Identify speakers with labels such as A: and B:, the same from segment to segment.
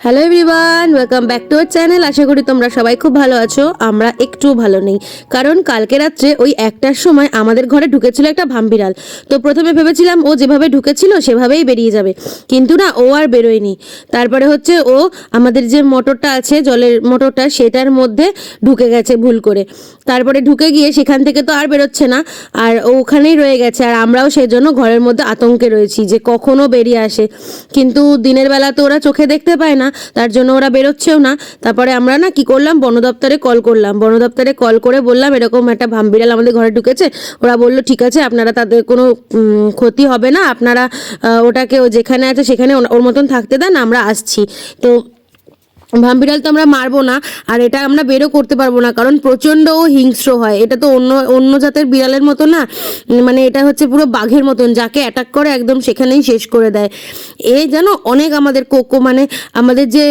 A: Hello everyone welcome back to our channel আশা করি তোমরা সবাই খুব ভালো আছো, আমরা একটু ভালো নেই। কারণ কালকে রাত্রে ওই একটার সময় আমাদের ঘরে ঢুকেছিল একটা ভাম্বিড়াল। তো প্রথমে ভেবেছিলাম ও যেভাবে ঢুকেছিল সেভাবেই বেরিয়ে যাবে। কিন্তু না, ও আর বেরোয়নি। তারপরে হচ্ছে ও আমাদের যে মোটরটা আছে, জলের মোটরটা, সেটার মধ্যে ঢুকে গেছে ভুল করে। তারপরে ঢুকে গিয়ে সেখান থেকে তো আর বেরোচ্ছে না, আর ওখানেই রয়ে গেছে। আর আমরাও সেই জন্য ঘরের মধ্যে আতঙ্কে রয়েছি যে কখনো বেরিয়ে আসে। কিন্তু দিনের বেলা তো ওরা চোখে দেখতে পায় না। তার জন্য ওরা বেরোচ্ছেও না। তারপরে আমরা না কি করলাম? বন দপ্তরে কল করলাম। বন দপ্তরে কল করে বললাম, এরকম একটা ভাম বিড়াল আমাদের ঘরে ঢুকেছে। ওরা বলল, ঠিক আছে, আপনারা তাদের কোনো ক্ষতি হবে না। আপনারা ওটাকে ও যেখানে আছে সেখানে ওর- ওর মতন থাকতে দেন, আমরা আসছি। তো ভাম্বিড়াল তো আমরা মারবো না, আর এটা আমরা বেরো করতে পারব না, কারণ প্রচণ্ড ও হিংস্র হয়। এটা তো অন্য অন্য জাতের বিড়ালের মতো না মানে এটা হচ্ছে পুরো বাঘের মতন, যাকে অ্যাটাক করে একদম সেখানেই শেষ করে দেয়। এ যেন অনেক আমাদের কোকো মানে আমাদের যে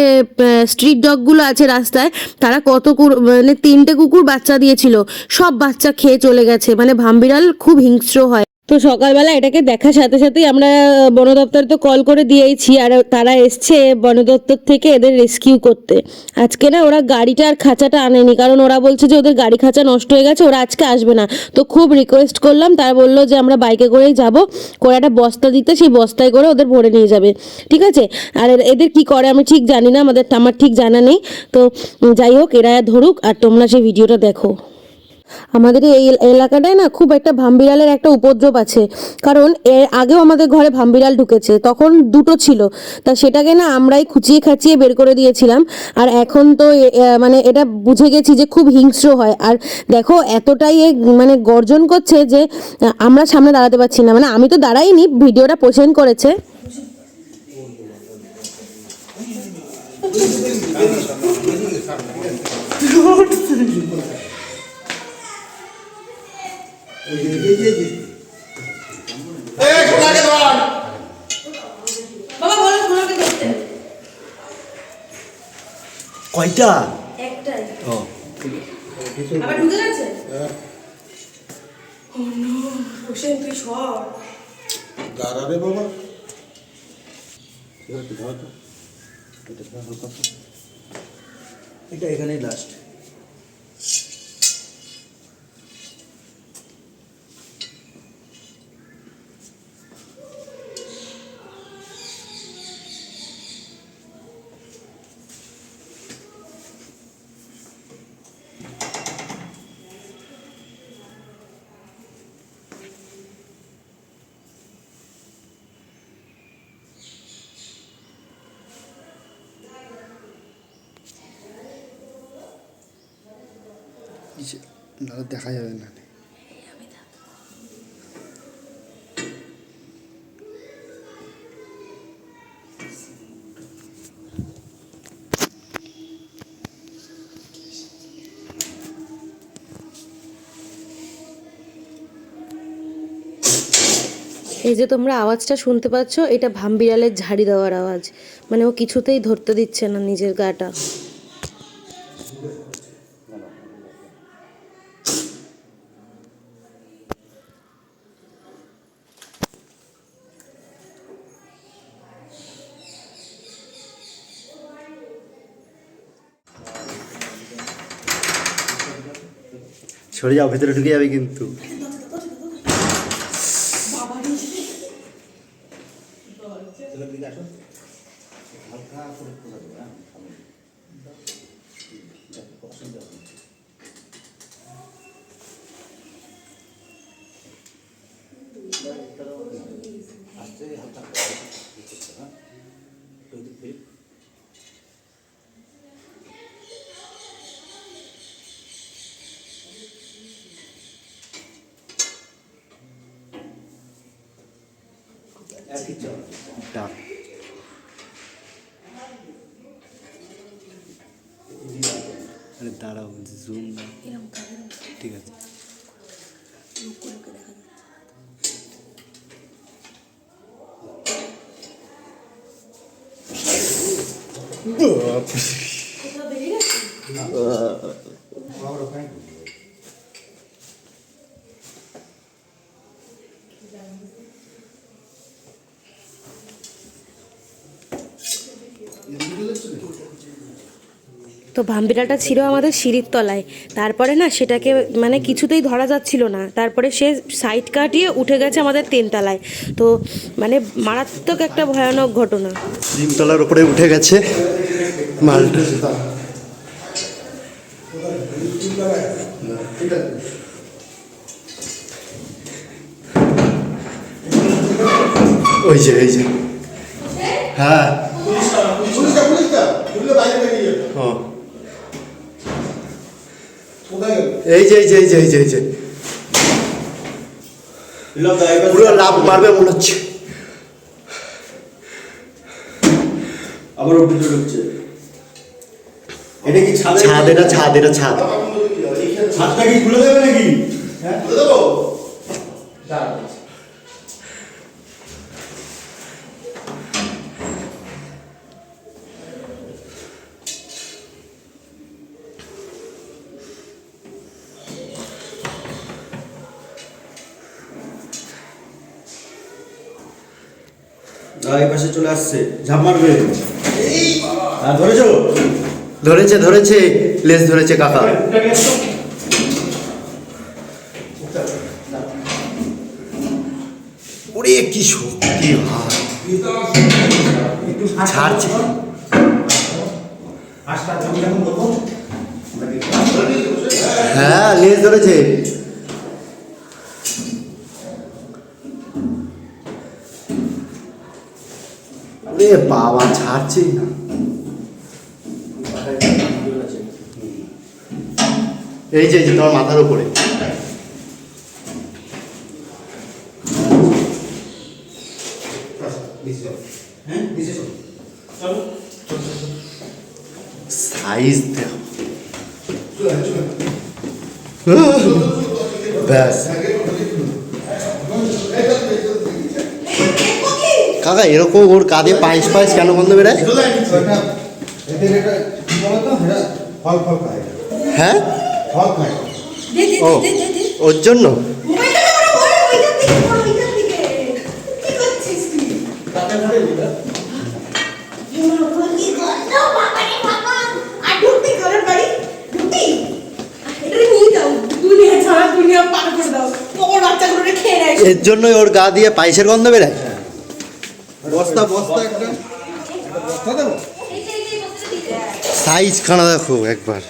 A: স্ট্রিট ডগগুলো আছে রাস্তায়, তারা কত মানে তিনটে কুকুর বাচ্চা দিয়েছিল, সব বাচ্চা খেয়ে চলে গেছে। মানে ভাম্বিড়াল খুব হিংস্র হয়। তো সকালবেলা এটাকে দেখার সাথে সাথেই আমরা বন দপ্তর তো কল করে দিয়েছি আর তারা এসছে বন দপ্তর থেকে এদের রেস্কিউ করতে। আজকে না ওরা গাড়িটা আর খাঁচাটা আনেনি, কারণ ওরা বলছে যে ওদের গাড়ি খাঁচা নষ্ট হয়ে গেছে, ওরা আজকে আসবে না। তো খুব রিকোয়েস্ট করলাম, তারা বলল যে আমরা বাইকে করেই যাব, করে একটা বস্তা দিতে, সেই বস্তায় করে ওদের ভরে নিয়ে যাবে। ঠিক আছে? আর এদের কি করে আমি ঠিক জানি না, আমাদের, আমার ঠিক জানা নেই। তো যাই হোক, এরা ধরুক আর তোমরা সেই ভিডিওটা দেখো। আমাদের এই এল- এলাকাটায় না খুব একটা ভাম্বিড়ালের একটা উপদ্রব আছে। কারণ এর আগেও আমাদের ঘরে ভাম্বিড়াল ঢুকেছে, তখন দুটো ছিল। তা সেটাকে না আমরাই খুঁচিয়ে খাচিয়ে বের করে দিয়েছিলাম। আর এখন তো মানে এটা বুঝে গেছি যে খুব হিংস্র হয়। আর দেখো, এতটাই মানে গর্জন করছে যে, আমরা সামনে দাঁড়াতে পারছি না। মানে আমি তো দাঁড়াইনি, ভিডিওটা পোষণ করেছে।
B: কয়টা?
C: একটাই।
B: ও।
C: আবার ঢুকে গেছে? ও নো হোসেন তুই সর।
D: দাঁড়াবে বাবা।
B: এটা এখানেই লাস্ট
D: দাদা দেখা যাবে না।
A: এই যে তোমরা আওয়াজটা শুনতে পাচ্ছ, এটা ভাম বিড়ালের ঝাড়ি দেওয়ার আওয়াজ। মানে ও কিছুতেই ধরতে দিচ্ছে না নিজের গাটা।
B: সরে যাও ভেতরে ঢুকে যাবে কিন্তু। ডাক আরে দাঁড়াও জুম ঠিক আছে।
D: এদিকে
A: তো ভাম্বিরাটা ছিল আমাদের সিঁড়ির তলায়। তারপরে না সেটাকে মানে কিছুতেই ধরা যাচ্ছিল না। তারপরে সে সাইড কাটিয়ে উঠে গেছে আমাদের তিনতলায় তো মানে মারাত্মক একটা ভয়ানক ঘটনা।
B: তিনতলার উপরে উঠে গেছে মালটা। ওই যে এই যে। হ্যাঁ। ও। এই যে এই যে এই যে এই যে এই যে। পুরো লাভ মারবে মনে হচ্ছে।
E: আবার ভিতরে ঢুকছে। এটা কি ছাদ
B: ছাদ এটা ছাদ এটা ছাদ।
E: ছাদটা কি খুলে দেবে নাকি? হ্যাঁ?
D: দেবো।
E: এই পাশে চলে আসছে, ঝাঁপ মারবে। হ্যাঁ ধরেছো?
B: ধরেছে ধরেছে, লেজ ধরেছে কাকা। ওরে, কি শক্তি, ভাই। ছাড়ছে। হ্যাঁ লেজ ধরেছে। ওরে বাবা ছাড়ছেই না। এই যে তোমার মাথার উপরে। সাইজ দেখো ব্যাস। কাকা এরকম ওর কাঁধে পায়েস পায়েস কেন বন্ধ বেড়ায় হ্যাঁ? ও, ওর জন্য? এর জন্যই ওর গা দিয়ে পায়েসের গন্ধ বেড়ায়
D: বস্তা বস্তা একটা। বস্তা দেবো
B: সাইজ খানা দেখো একবার।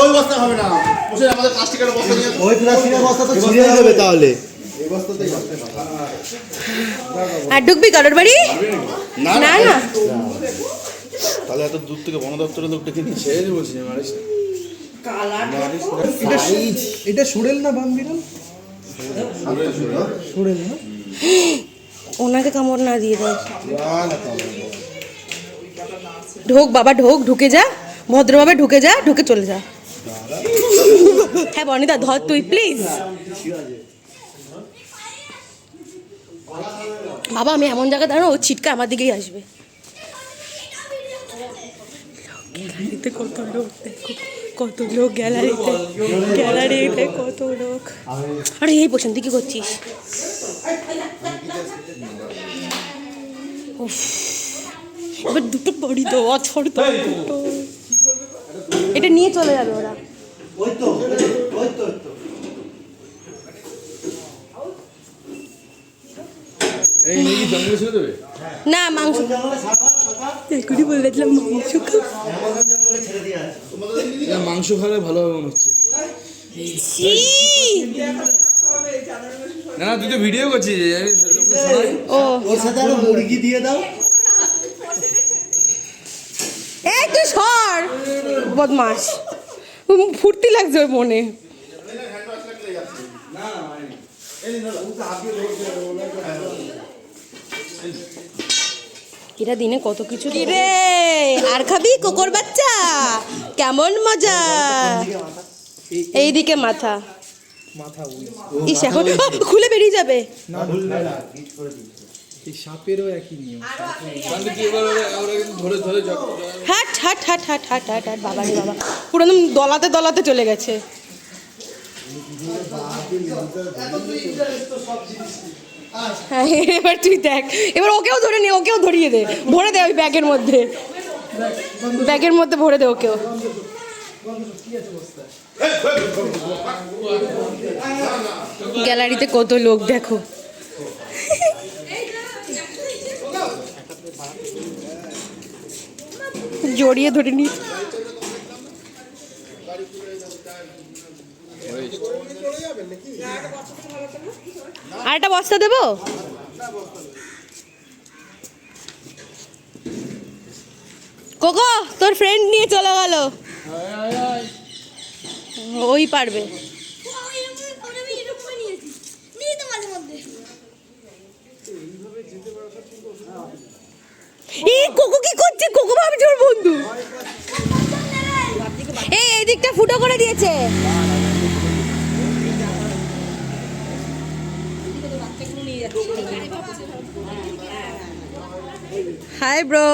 D: ওই বস্তা হবে না। বসে আমাদের প্লাস্টিকের বস্তা নিয়ে
B: ওই প্লাস্টিকের বস্তা তো ছিঁড়ে যাবে তাহলে।
A: আর ঢুকবি কারোর বাড়ি?
D: না
A: না। না
D: তাহলে এত দূর থেকে বন দপ্তরের লোক ডেকে নিয়ে সে বলছি মারিস
F: এটা সুরেল না বাম্বিরাল সুরেল না?
A: ওনাকে কামড় না দিয়ে দেয়। ঢোক বাবা ঢোক ঢুকে যা। ভদ্রভাবে ঢুকে যা ঢুকে চলে যা। হ্যাঁ বনিদা ধর তুই প্লিজ বাবা আমি এমন জায়গায় দাঁড়ানো ও ছিটকা আমার দিকেই আসবে। কত লোক দেখো কত লোক গ্যালারিতে গ্যালারিতে কত লোক। আরে এই প্রশান্তি কি করছিস? উফ, এবার দুটো বড়ি তো অছর তো। দুটো। এটা নিয়ে চলে যাবে ওরা।
B: ওই তো ওই তো
A: না মাংস। এখনই বলেছিলাম মাংস খাব।
F: এরা মাংস খেলে ভালো হবে মনে হচ্ছে! না না তুই তো ভিডিও করছিস
B: ওর সাথে আরও মুরগি দিয়ে দাও।
A: এই তুই সর। বদমাস ফুর্তি লাগছে ওর মনে। এরা দিনে কত কিছু রে আর খাবি কুকুর বাচ্চা? কেমন মজা? এইদিকে মাথা।
F: মাথা
A: ইস এখন খুলে বেরিয়ে যাবে।
F: এই সাপেরও একই নিয়ম। তাহলে কি এবার ওরা ওরা কিন্তু ধরে ধরে জগ- জগ-
A: হাট হাট হাট হাট হাট হাট হাট বাবা রে বাবা। পুরো একদম দলাতে দলাতে চলে গেছে। এবার তুই দেখ। এবার ওকেও ধরে নে, ওকেও ধরিয়ে দে। ভরে দে ওই ব্যাগের মধ্যে। ব্যাগের মধ্যে ভরে দে ওকেও। গ্যালারিতে কত লোক, দেখো। জড়িয়ে ধরে নি। আর একটা বস্তা দেবো? কোকো, তোর ফ্রেন্ড নিয়ে চলে গেল। ওই পারবে। কোকো বন্ধু। এই দিকটা ফুটো করে দিয়েছে। Hi bro